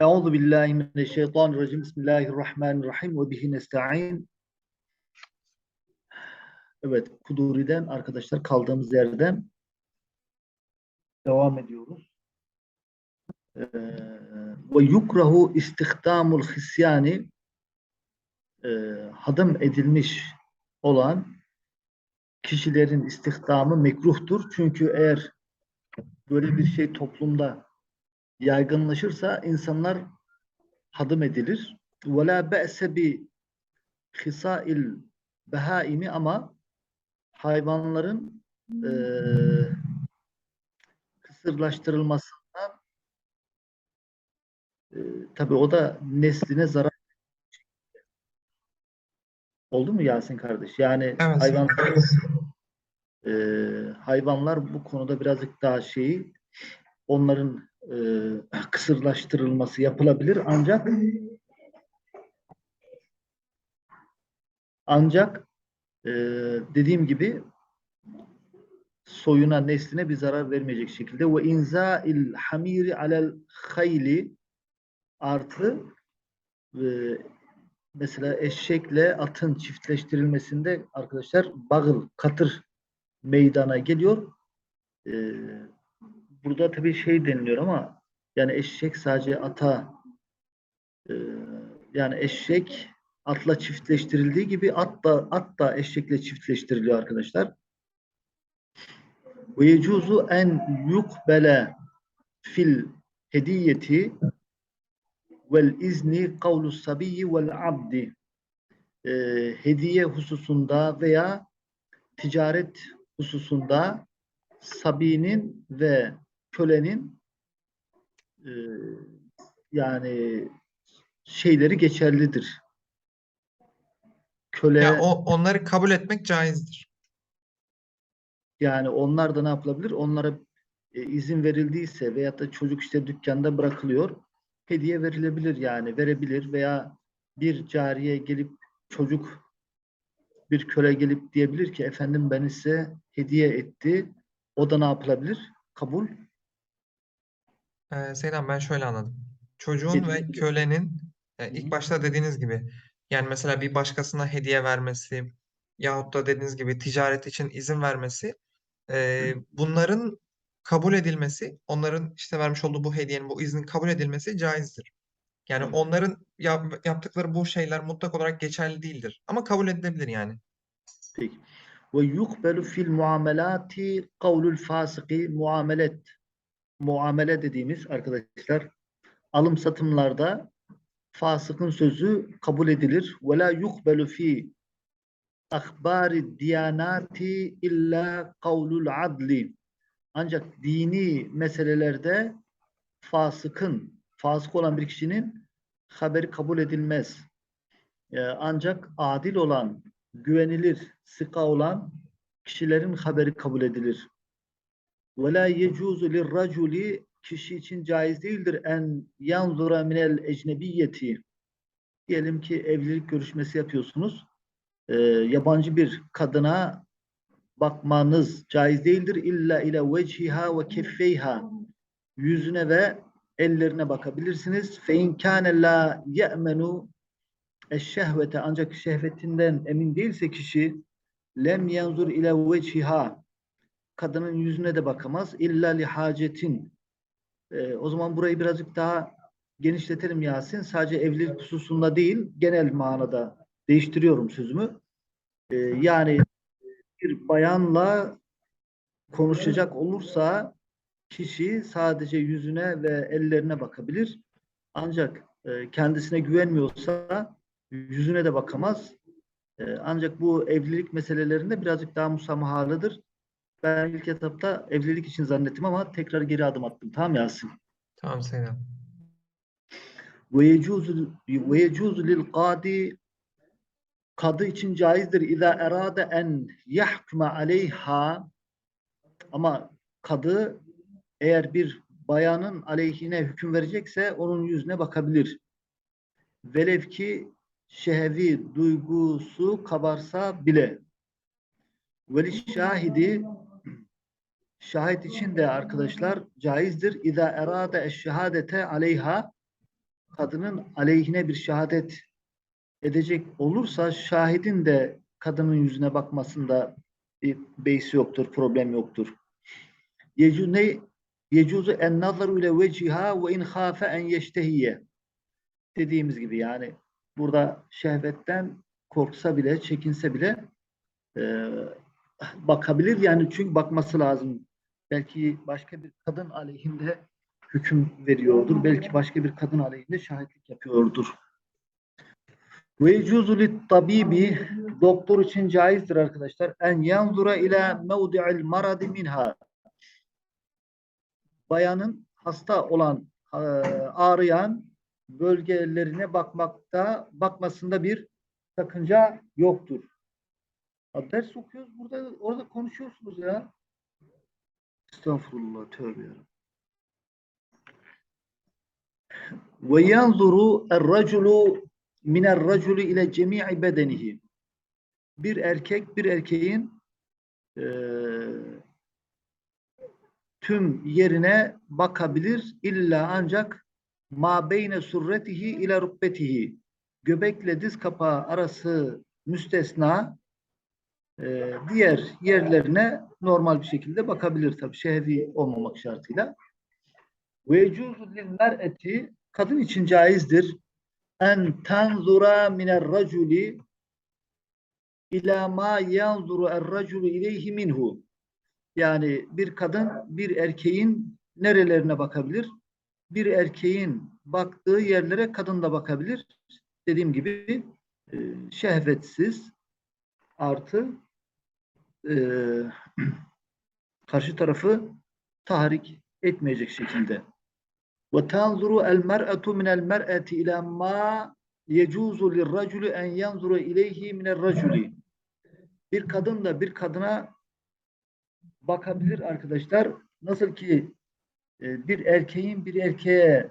Euzu billahi mineşşeytanirracim. Bismillahirrahmanirrahim ve bihi nestaîn. Evet, Kuduri'den arkadaşlar kaldığımız yerden devam ediyoruz. Ee, ve yukrahu istihdamul hisyani e, hadım edilmiş olan kişilerin istihdamı mekruhtur. Çünkü eğer böyle bir şey toplumda yaygınlaşırsa insanlar hadım edilir. Be'se bi hisail behaimi ama hayvanların e, kısırlaştırılmasından e, tabi o da nesline zarar oldu mu Yasin kardeş? Yani Evet. hayvanlar e, hayvanlar bu konuda birazcık daha şeyi onların e, kısırlaştırılması yapılabilir ancak ancak e, dediğim gibi soyuna nesline bir zarar vermeyecek şekilde ve inza'il hamiri alel hayli artı e, mesela eşekle atın çiftleştirilmesinde arkadaşlar bağıl katır meydana geliyor. E, burada tabii şey deniliyor ama yani eşek sadece ata e, yani eşek atla çiftleştirildiği gibi at da, at da eşekle çiftleştiriliyor arkadaşlar. Ve yecuzu en yukbele fil hediyeti vel izni kavlu sabiyyi vel abdi e, hediye hususunda veya ticaret hususunda sabinin ve kölenin e, yani şeyleri geçerlidir. Köle Ya o onları kabul etmek caizdir. yani onlar da ne yapılabilir? Onlara e, izin verildiyse veyahut da çocuk işte dükkanda bırakılıyor. Hediye verilebilir yani verebilir veya bir cariye gelip çocuk bir köle gelip diyebilir ki efendim beni size hediye etti. O da ne yapılabilir? Kabul Ee, Seydan ben şöyle anladım. Çocuğun ve kölenin e, Hı hı. ilk başta dediğiniz gibi yani mesela bir başkasına hediye vermesi yahut da dediğiniz gibi ticaret için izin vermesi e, bunların kabul edilmesi, onların işte vermiş olduğu bu hediyenin, bu iznin kabul edilmesi caizdir. Yani Hı. onların yap- yaptıkları bu şeyler mutlak olarak geçerli değildir. Ama kabul edilebilir yani. Peki. Ve yukbelu fil muamelati kavlul fasıki muamelet. Muamele dediğimiz arkadaşlar alım satımlarda fasıkın sözü kabul edilir. Ve la yukbelu fi ahbari diyanati illa kavlul adli. Ancak dini meselelerde fasıkın, fasık olan bir kişinin haberi kabul edilmez. Ee, ancak adil olan, güvenilir, sıka olan kişilerin haberi kabul edilir. Ve la yecuzu lirraculi kişi için caiz değildir en yanzura minel ecnebiyeti. Diyelim ki evlilik görüşmesi yapıyorsunuz. E, yabancı bir kadına bakmanız caiz değildir. İlla ile veciha ve keffeyha. Yüzüne ve ellerine bakabilirsiniz. Fe inkâne la ye'menu eşşehvete ancak şehvetinden emin değilse kişi lem yanzur ile veciha kadının yüzüne de bakamaz. İlla li hacetin. Ee, o zaman burayı birazcık daha genişletelim Yasin. Sadece evlilik hususunda değil genel manada değiştiriyorum sözümü. Ee, yani bir bayanla konuşacak olursa kişi sadece yüzüne ve ellerine bakabilir. Ancak e, kendisine güvenmiyorsa yüzüne de bakamaz. Ee, ancak bu evlilik meselelerinde birazcık daha musamahalıdır. Ben ilk etapta evlilik için zannettim ama tekrar geri adım attım. Tamam Yasin. Tamam yecuzu ve yecuzu lil kadi kadı için caizdir. İza erade en yahkuma aleyha ama kadı eğer bir bayanın aleyhine hüküm verecekse onun yüzüne bakabilir. Velev ki şehevi duygusu kabarsa bile. Veli şahidi şahit için de arkadaşlar caizdir. İza erade eşşehadete aleyha kadının aleyhine bir şehadet edecek olursa şahidin de kadının yüzüne bakmasında bir beis yoktur, problem yoktur. Yecu ne yecuzu en nazaru ile veciha ve in khafe en yeştehiye. Dediğimiz gibi yani burada şehvetten korksa bile, çekinse bile e, bakabilir. Yani çünkü bakması lazım. Belki başka bir kadın aleyhinde hüküm veriyordur. Belki başka bir kadın aleyhinde şahitlik yapıyordur. Ve yecuzu tabibi doktor için caizdir arkadaşlar. En yanzura ila mevdi'il maradi minha. Bayanın hasta olan e, ağrıyan bölgelerine bakmakta bakmasında bir sakınca yoktur. Ders okuyoruz burada orada konuşuyorsunuz ya. Estağfurullah tövbe yarabbim. Ve yanzuru er-raculu ile cemi'i bedenihi. Bir erkek bir erkeğin eee, tüm yerine bakabilir illa ancak ma beyne surretihi ile rubbetihi göbekle diz kapağı arası müstesna e, diğer yerlerine normal bir şekilde bakabilir tabi şehvi olmamak şartıyla. Ve yecuzu lil mer'eti kadın için caizdir en tanzura miner raculi ila ma yanzuru er raculu ileyhi minhu yani bir kadın bir erkeğin nerelerine bakabilir? Bir erkeğin baktığı yerlere kadın da bakabilir. Dediğim gibi e, şehvetsiz artı e, karşı tarafı tahrik etmeyecek şekilde. Ve tanzuru el mer'atu min el mer'ati ila ma yecuzu lirraculi en yanzura ileyhi min raculi. Bir kadın da bir kadına bakabilir arkadaşlar. Nasıl ki e, bir erkeğin bir erkeğe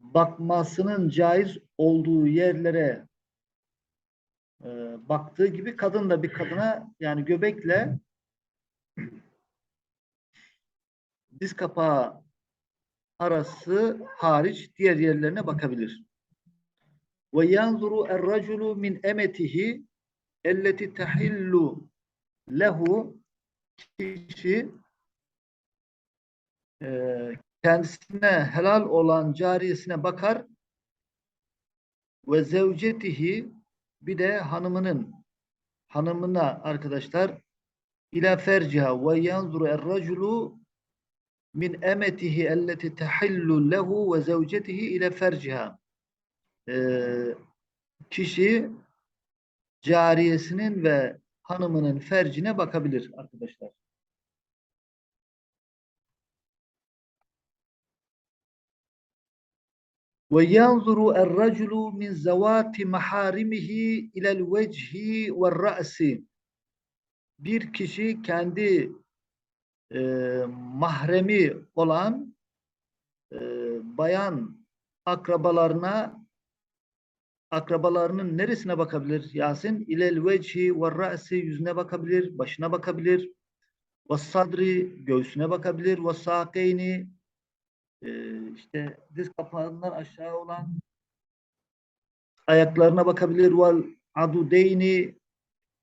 bakmasının caiz olduğu yerlere e, baktığı gibi kadın da bir kadına yani göbekle diz kapağı arası hariç diğer yerlerine bakabilir. Ve yanzuru er-raculu min emetihi elleti tahillu lehu kişi e, kendisine helal olan cariyesine bakar ve zevcetihi bir de hanımının hanımına arkadaşlar ila ferciha ve yanzuru er-raculu min emetihi elleti tahillu lehu ve zevcetihi ile ferciha Ee, kişi cariyesinin ve hanımının fercine bakabilir arkadaşlar. Ve yanzuru er-raculu min zavati maharimihi ilel vecihi ve ra'si. Bir kişi kendi e, mahremi olan e, bayan akrabalarına akrabalarının neresine bakabilir Yasin? İlel vecihi ve ra'si yüzüne bakabilir, başına bakabilir. Ve sadri göğsüne bakabilir. Ve sakeyni e, işte diz kapağından aşağı olan ayaklarına bakabilir. Vel adudeyni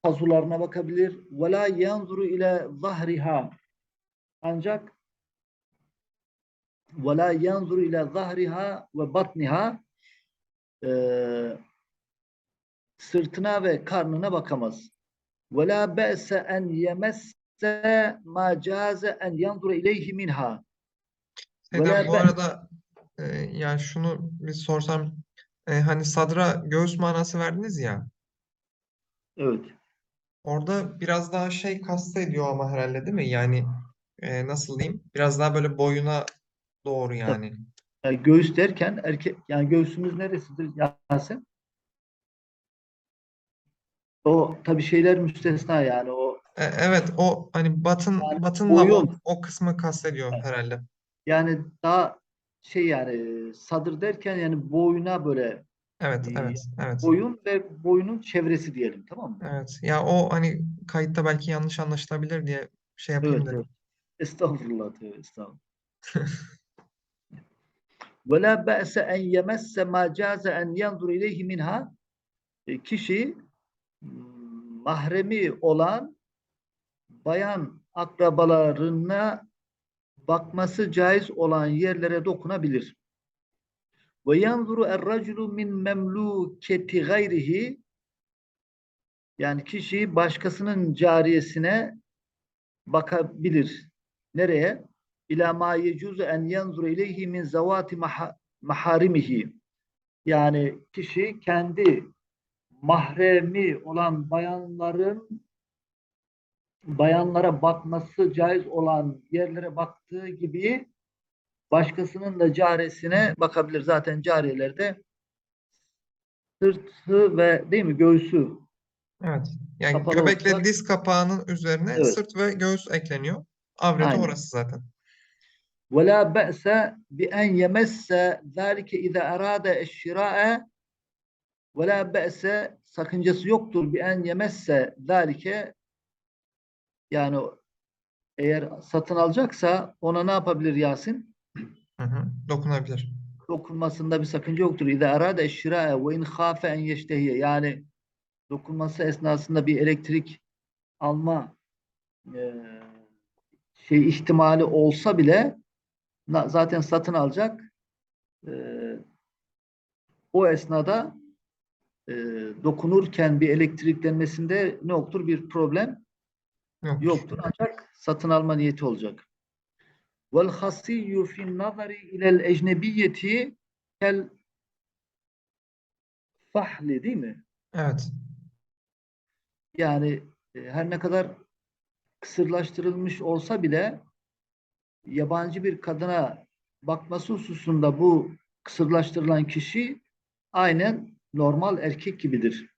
pazularına bakabilir. Ve la yanzuru ile zahriha ancak ve la yanzuru ile zahriha ve batniha e, sırtına ve karnına bakamaz. Ve la be'se en yemesse ma caze en yanzura ileyhi minha. Böyle bu arada e, yani şunu bir sorsam e, hani sadra göğüs manası verdiniz ya Evet. orada biraz daha şey kastediyor ama herhalde değil mi? Yani e, nasıl diyeyim? Biraz daha böyle boyuna doğru yani. Yani göğüs derken erkek yani göğsümüz neresidir Yasin? O tabii şeyler müstesna yani o E, evet o hani batın Yani batınla boyun. o, o kısmı kastediyor herhalde. Yani daha şey yani sadır derken yani boyuna böyle Evet evet evet. boyun ve boyunun çevresi diyelim tamam mı? Evet. Ya o hani kayıtta belki yanlış anlaşılabilir diye şey yapayım Evet, dedim. evet. Estağfurullah tövbe estağfurullah. Be'se en yemesse ma caze en yanzur ileyhi minha. E, Kişi mahremi olan bayan akrabalarına bakması caiz olan yerlere dokunabilir. Ve yanzuru er-raculu min memluketi gayrihi yani kişi başkasının cariyesine bakabilir. Nereye? İlâ mâ yecuzu en yanzura ileyhi min zavati maha- maharimihi. Yani kişi kendi mahremi olan bayanların bayanlara bakması caiz olan yerlere baktığı gibi başkasının da caresine bakabilir. Zaten cariyelerde sırtı ve değil mi göğsü Evet. Yani Kapalı göbekle olsa- diz kapağının üzerine Evet. sırt ve göğüs ekleniyor. Avreti Aynen. orası zaten. ولا بأس بأن يمس ذلك إذا أراد الشراء ولا بأس sakıncası yoktur بأن يمس ذلك yani eğer satın alacaksa ona ne yapabilir Yasin? Hı hı. Dokunabilir. Dokunmasında bir sakınca yoktur. İza arada eşşira'a ve in khafe en yeştehiye yani dokunması esnasında bir elektrik alma e, şey ihtimali olsa bile zaten satın alacak. E, o esnada e, dokunurken bir elektriklenmesinde ne yoktur? Bir problem Yoktur. yoktur. Ancak satın alma niyeti olacak. Vel hasiyyu fin nazari ilel ecnebiyeti kel fahli değil mi? Evet. Yani e, her ne kadar kısırlaştırılmış olsa bile yabancı bir kadına bakması hususunda bu kısırlaştırılan kişi aynen normal erkek gibidir.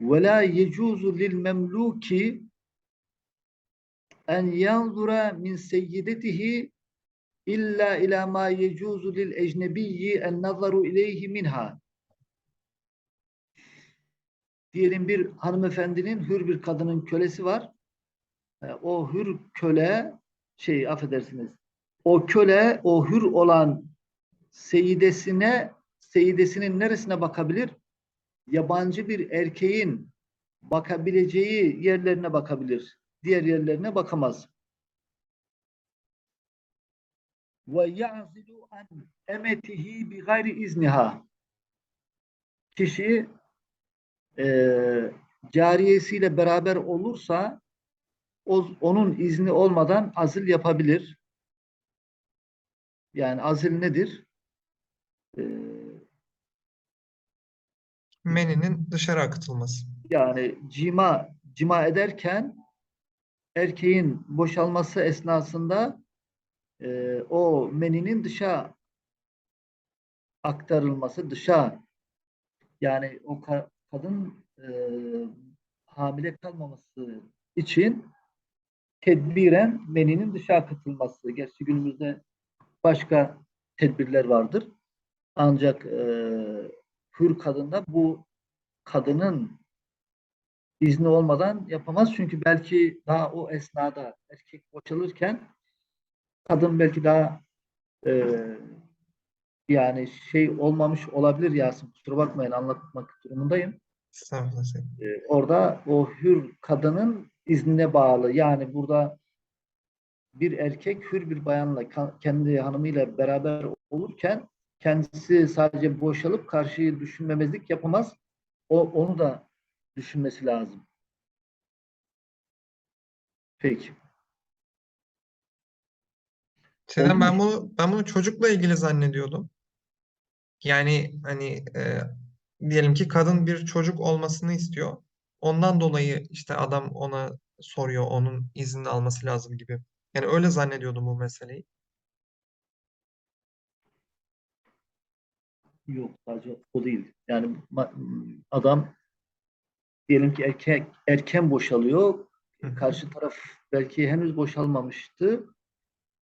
Ve la yecuzu lil memluki en yanzura min seyyidetihi illa ila ma yecuzu lil ecnebiyyi en nazaru ileyhi minha. Diyelim bir hanımefendinin hür bir kadının kölesi var. E, O hür köle şey affedersiniz. O köle o hür olan seyidesine seyidesinin neresine bakabilir? Yabancı bir erkeğin bakabileceği yerlerine bakabilir. Diğer yerlerine bakamaz. Ve ya'zilu an emetihi bi gayri izniha. Kişi eee cariyesiyle beraber olursa o, onun izni olmadan azil yapabilir. Yani azil nedir? Eee, Meninin dışarı akıtılması. yani cima cima ederken erkeğin boşalması esnasında eee, o meninin dışa aktarılması, dışa yani o ka- kadın eee, hamile kalmaması için tedbiren meninin dışa akıtılması. Gerçi günümüzde başka tedbirler vardır. Ancak eee hür kadında bu kadının izni olmadan yapamaz. Çünkü belki daha o esnada erkek boşalırken kadın belki daha eee, yani şey olmamış olabilir Yasin. Kusura bakmayın anlatmak durumundayım. Estağfurullah. Ee, orada o hür kadının iznine bağlı. Yani burada bir erkek hür bir bayanla kendi hanımıyla beraber olurken kendisi sadece boşalıp karşıyı düşünmemezlik yapamaz. O onu da düşünmesi lazım. Peki. Sedan ben bunu ben bunu çocukla ilgili zannediyordum. Yani hani e, diyelim ki kadın bir çocuk olmasını istiyor. Ondan dolayı işte adam ona soruyor, onun iznini alması lazım gibi. Yani öyle zannediyordum bu meseleyi. Yok sadece o değil. Yani adam diyelim ki erkek erken boşalıyor. Karşı taraf belki henüz boşalmamıştı.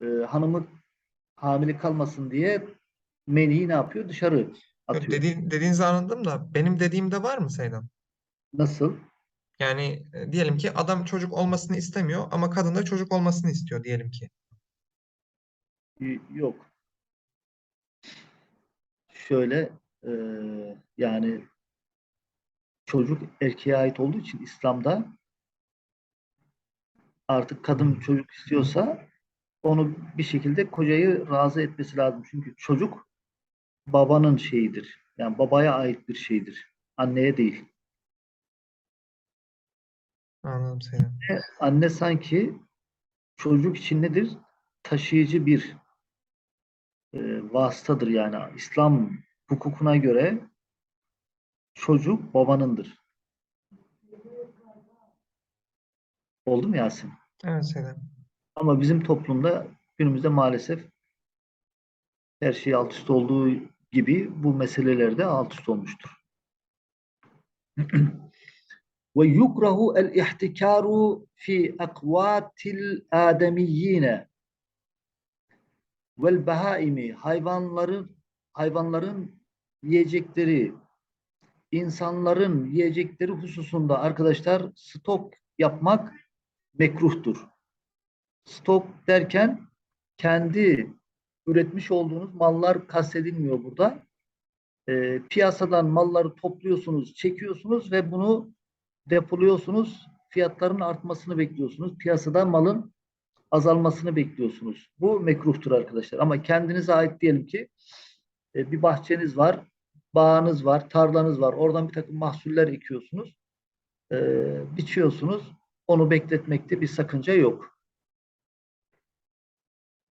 Ee, hanımı hamile kalmasın diye meniyi ne yapıyor? Dışarı atıyor. dediğin, dediğinizi anladım da benim dediğimde var mı Seydan? Nasıl? Yani e, diyelim ki adam çocuk olmasını istemiyor ama kadın da çocuk olmasını istiyor diyelim ki. Yok. Şöyle e, yani çocuk erkeğe ait olduğu için İslam'da artık kadın çocuk istiyorsa onu bir şekilde kocayı razı etmesi lazım. Çünkü çocuk babanın şeyidir. Yani babaya ait bir şeydir. Anneye değil. Anladım Seydam. Anne sanki çocuk için nedir? Taşıyıcı bir e, vasıtadır yani. İslam hukukuna göre çocuk babanındır. Oldu mu Yasin? Evet Seydam. Ama bizim toplumda günümüzde maalesef her şey alt üst olduğu gibi bu meseleler de alt üst olmuştur. Ve yukrahu el ihtikaru fi akvatil ademiyyine vel behaimi hayvanların hayvanların yiyecekleri insanların yiyecekleri hususunda arkadaşlar stok yapmak mekruhtur. Stok derken kendi üretmiş olduğunuz mallar kastedilmiyor burada. Ee, piyasadan malları topluyorsunuz, çekiyorsunuz ve bunu depoluyorsunuz. Fiyatların artmasını bekliyorsunuz. Piyasada malın azalmasını bekliyorsunuz. Bu mekruhtur arkadaşlar. Ama kendinize ait diyelim ki e, bir bahçeniz var, bağınız var, tarlanız var. Oradan bir takım mahsuller ekiyorsunuz. E, biçiyorsunuz. Onu bekletmekte bir sakınca yok.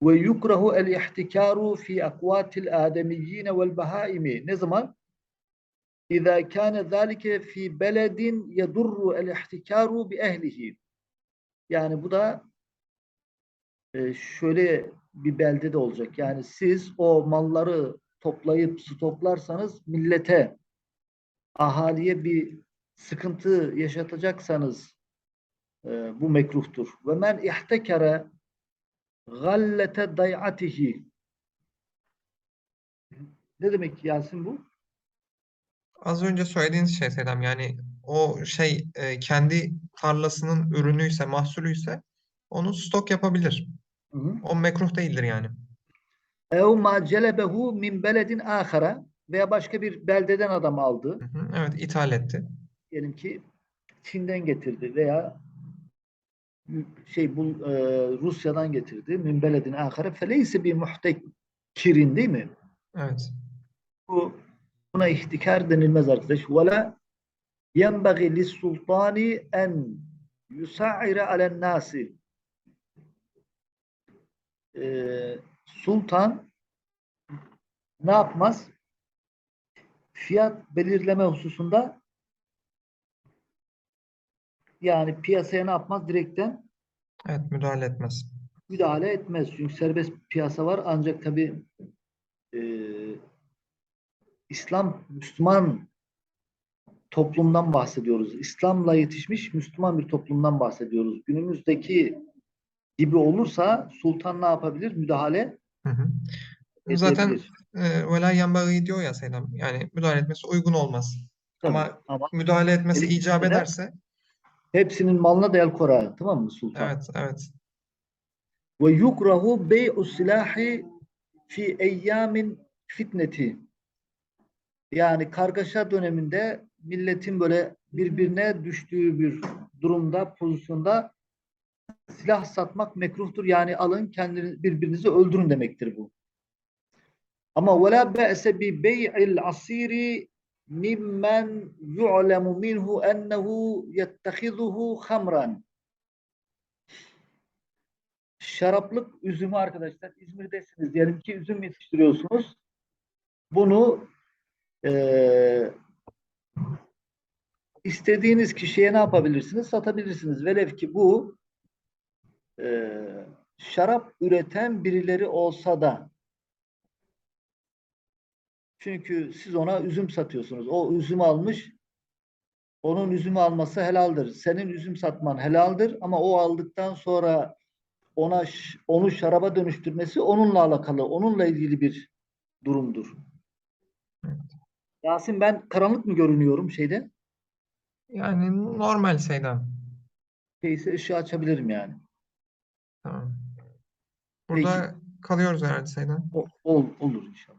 Ve yukrahu el ihtikaru fi akvatil ademiyyin vel bahaimi. Ne zaman? İza kana zalike fi beledin yedurru el ihtikaru bi ehlihi. Yani bu da e, şöyle bir beldede olacak. Yani siz o malları toplayıp stoklarsanız millete, ahaliye bir sıkıntı yaşatacaksanız e, bu mekruhtur. Ve men ihtekere gallete dayatihi. Ne demek Yasin bu? Az önce söylediğiniz şey Seydam yani o şey e, kendi tarlasının ürünüyse, mahsulüyse onu stok yapabilir. Hı hı. O mekruh değildir yani. Ev ma celebehu min beledin ahara veya başka bir beldeden adam aldı. Hı hı, Evet, ithal etti. Diyelim ki Çin'den getirdi veya şey bu e, Rusya'dan getirdi. Min beledin ahara feleyse bir muhtekirin değil mi? Evet. Bu buna ihtikar denilmez arkadaş. Ve la yenbagi lissultani en yusa'ire alen nasi. Ee, sultan ne yapmaz? Fiyat belirleme hususunda yani piyasaya ne yapmaz? Direkten Evet, müdahale etmez. müdahale etmez. Çünkü serbest piyasa var. Ancak tabi İslam Müslüman toplumdan bahsediyoruz. İslam'la yetişmiş Müslüman bir toplumdan bahsediyoruz. Günümüzdeki gibi olursa sultan ne yapabilir? Müdahale Hı hı. Zaten e, vela yenbagî diyor ya Seydam. Yani müdahale etmesi uygun olmaz. Tabii. Ama Ama müdahale etmesi Gerekirse icap de- ederse hepsinin malına da el korar. Tamam mı sultan? evet, evet. Ve yukrahu bey'u silahi fi eyyamin fitneti. Yani kargaşa döneminde milletin böyle birbirine düştüğü bir durumda, pozisyonda silah satmak mekruhtur. Yani alın kendiniz birbirinizi öldürün demektir bu. Ama ve la be'se bi bey'il asiri mimmen yu'lemu minhu ennehu yettehizuhu hamran. Şaraplık üzümü arkadaşlar İzmir'desiniz. Diyelim ki üzüm yetiştiriyorsunuz. Bunu eee istediğiniz kişiye ne yapabilirsiniz? Satabilirsiniz. Velev ki bu eee, şarap üreten birileri olsa da çünkü siz ona üzüm satıyorsunuz. O üzüm almış onun üzümü alması helaldir. Senin üzüm satman helaldir ama o aldıktan sonra ona onu şaraba dönüştürmesi onunla alakalı, onunla ilgili bir durumdur. Yasin ben karanlık mı görünüyorum şeyde? Yani normal Seydam. Şeyse ışığı açabilirim yani. Tamam. Burada kalıyoruz herhalde Seydam. O, ol- olur inşallah.